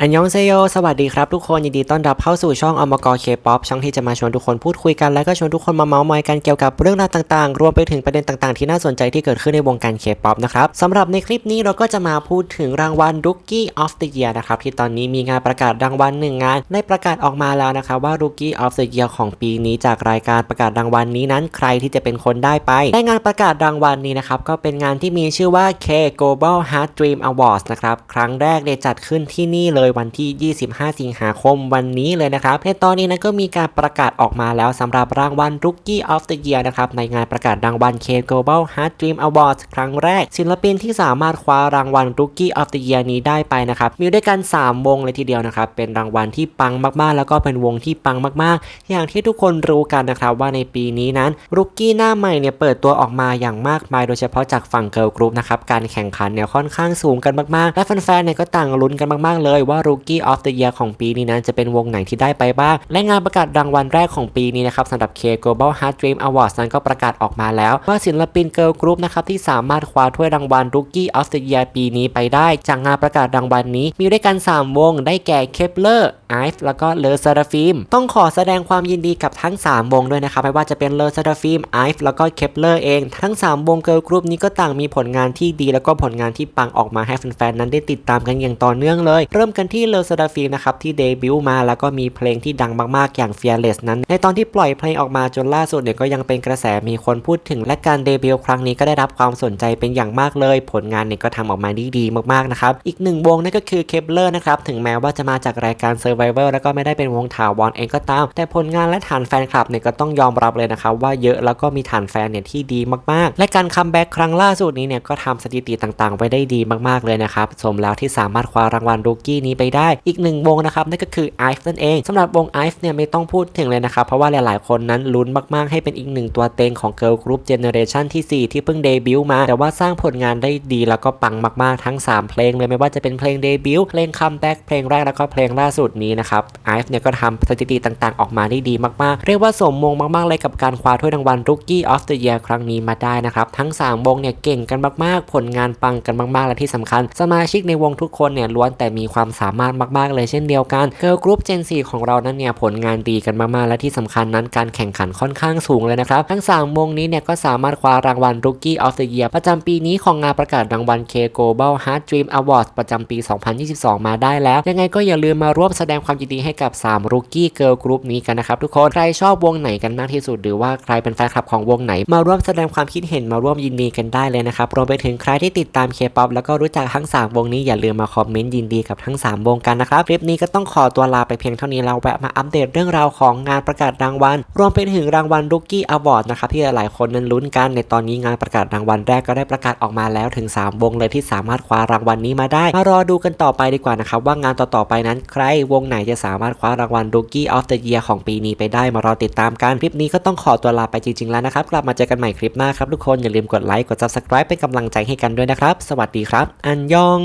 อันยองเซโย สวัสดีครับทุกคนยินดีต้อนรับเข้าสู่ช่องอมกเคป๊อปช่องที่จะมาชวนทุกคนพูดคุยกัน และก็ชวนทุกคนมาเมาส์มอยกันเกี่ยวกับเรื่องราวต่างๆ รวมไปถึงประเด็นต่างๆ ที่น่าสนใจที่เกิดขึ้นในวงการเคป๊อปนะครับสำหรับในคลิปนี้เราก็จะมาพูดถึงรางวัล Rookie of the Year นะครับที่ตอนนี้มีงานประกาศรางวัลหนึ่งงาน ได้ประกาศออกมาแล้วนะครับว่า Rookie of the Year ของปีนี้จากรายการประกาศรางวัลนี้นั้นใครที่จะเป็นคนได้ไป ได้งานประกาศรางวัลนี้นะครับก็เป็นงานที่มีชื่อว่า K Global Heart Dream Awards นะครับครั้งแรกเนี่ยจัดขึ้นที่นี่เลยวันที่ 25 สิงหาคมวันนี้เลยนะครับในตอนนี้นั้นก็มีการประกาศออกมาแล้วสำหรับรางวัล Rookie of the Year นะครับในงานประกาศรางวัล K Global Heart Dream Awards ครั้งแรก ศิลปินที่สามารถคว้ารางวัล Rookie of the Year นี้ได้ไปนะครับมีด้วยกัน 3 วงเลยทีเดียวนะครับเป็นรางวัลที่ปังมากๆ แล้วก็เป็นวงที่ปังมาก ๆ อย่างที่ทุกคนรู้กันนะครับว่าในปีนี้นั้น Rookie หน้าใหม่เนี่ยเปิดตัวออกมาอย่างมากมายโดยเฉพาะจากฝั่งเกิร์ลกรุ๊ปนะครับการแข่งขันเนี่ยค่อนข้างสูงกันมากๆ และแฟนๆเนี่ยก็ต่างลุ้นกันมากๆเลยว่า่า Rookie of the Year ของปีนี้นั้นจะเป็นวงไหนที่ได้ไปบ้าง และงานประกาศรางวัลแรกของปีนี้นะครับสำหรับ K Global Heart Dream Awards นั้นก็ประกาศออกมาแล้ว ว่าศิลปินเกิร์ลกรุ๊ปนะครับที่สามารถคว้าถ้วยรางวัล Rookie of the Year ปีนี้ไปได้ จากงานประกาศรางวัลนี้ มีด้วยกัน 3 วงได้แก่ Kepler i v e แล้วก็เลอซาราฟิมต้องขอแสดงความยินดีกับทั้ง 3 วงด้วยนะครับไม่ว่าจะเป็นเลอซาราฟิมไอฟ์แล้วก็เคปเลอร์เองทั้ง 3 วงเกิร์ลกรุ๊ปนี้ก็ต่างมีผลงานที่ดี แล้วก็ผลงานที่ปังออกมาให้แฟนๆนั้นได้ติดตามกันอย่างต่อเนื่องเลย เริ่มกันที่เลอซาราฟิมนะครับที่เดบิวต์มาแล้วก็มีเพลงที่ดังมากๆอย่าง Fearless นั้น ในตอนที่ปล่อยเพลงออกมาจนล่าสุดเนี่ยก็ยังเป็นกระแสมีคนพูดถึง และการเดบิวต์ครั้งนี้ก็ได้รับความสนใจเป็นอย่างมากเลย ผลงานเนี่ยก็ทำออกมาดีดีๆมากๆนะครับอีกหนึ่งวงนั่นก็คือเคปเลอร์นะครับถึงแม้ว่าจะมาจากรายการ Survivor แล้วก็ไม่ได้เป็นวงถาวรเองก็ตาม แต่ผลงานและฐานแฟนคลับเนี่ยก็ต้องยอมรับเลยนะครับว่าเยอะแล้วก็มีฐานแฟนเนี่ยที่ดีมากๆ และการคัมแบ็กครั้งล่าสุดนี้เนี่ยก็ทำสถิติต่างๆ ไว้ได้ดีมากๆเลยนะครับสมแล้วที่สามารถคว้ารางวัลรูกี้นี้ไปได้ อีกหนึ่งวงนะครับนั่นก็คือ i อ e นั่นเองสำหรับวง i อ e เนี่ยไม่ต้องพูดถึงเลยนะครับเพราะว่าหลายๆ คนนั้นลุ้นมากๆให้เป็นอีกหนึ่งตัวเต็งของ Girl Group Generation ที่ 4 ที่เพิ่งเดบิวต์มา แต่ว่าสร้างผลงานได้ดีแล้วก็ปังมากๆทั้ง 3 เพลงเลยไม่ว่าจะเป็นเพลงเดบิวต์เพลงคัมแบ็กเพลงแรกแล้วก็เพลงล่าสุดนี้นะครับไอฟ์เนี่ยก็ทำสถิติต่างๆ ออกมาได้ดีมากๆ เรียกว่าสมมงมากๆ เลยกับการคว้าถ้วยรางวัล Rookie of the Year ครั้งนี้มาได้นะครับ ทั้ง 3 วงเนี่ยเก่งกันมากๆ ผลงานปังกันมากๆ และที่สำคัญ สมาชิกในวงทุกคนเนี่ยล้วนแต่มีความสามารถมากๆเลยเช่นเดียวกัน Girl Group Gen 4ของเรานั้นเนี่ยผลงานดีกันมากๆ และที่สำคัญนั้นการแข่งขันค่อนข้างสูงเลยนะครับ ทั้ง 3 วงนี้เนี่ยก็สามารถคว้ารางวัล Rookie of the Year ประจำปีนี้ของงานประกาศรางวัล K Global Heart Dream Awards ประจำปี 2022 มาได้แล้ว ยังไงก็อย่าลืมมาร่วมแสดงความยินดีให้กับ 3 Rookie Girl Group นี้กันนะครับทุกคนใครชอบวงไหนกันมากที่สุด หรือว่าใครเป็นแฟนคลับของวงไหน มาร่วมแสดงความคิดเห็นมาร่วมยินดีกันได้เลยนะครับรวมไปถึงใครที่ติดตาม K-POP แล้วก็รู้จักทั้ง 3 วงนี้อย่าลืมมาคอมเมนต์ยินดีกับทั้ง3วงกันนะครับคลิปนี้ก็ต้องขอตัวลาไปเพียงเท่านี้แล้วแวะมาอัปเดตเรื่องราวของงานประกาศรางวัล รวมไปถึงรางวัล Rookie Award นะครับที่หลายคนนั้นลุ้นกันในตอนนี้งานประกาศรางวัลแรกก็ได้ประกาศออกมาแล้วถึง 3 วงเลยที่สามารถคว้ารางวัลนี้มาได้ มารอดูกันต่อไปดีกว่านะครับว่างานต่อๆไปนั้นใครวงไหนจะสามารถคว้ารางวัล Rookie of the Year ของปีนี้ไปได้มารอติดตามกันคลิปนี้ก็ต้องขอตัวลาไปจริงๆแล้วนะครับกลับมาเจอกันใหม่คลิปหน้าครับทุกคนอย่าลืมกดไลค์กด Subscribe เป็นกำลังใจให้กันด้วยนะครับ สวัสดีครับ อันยอง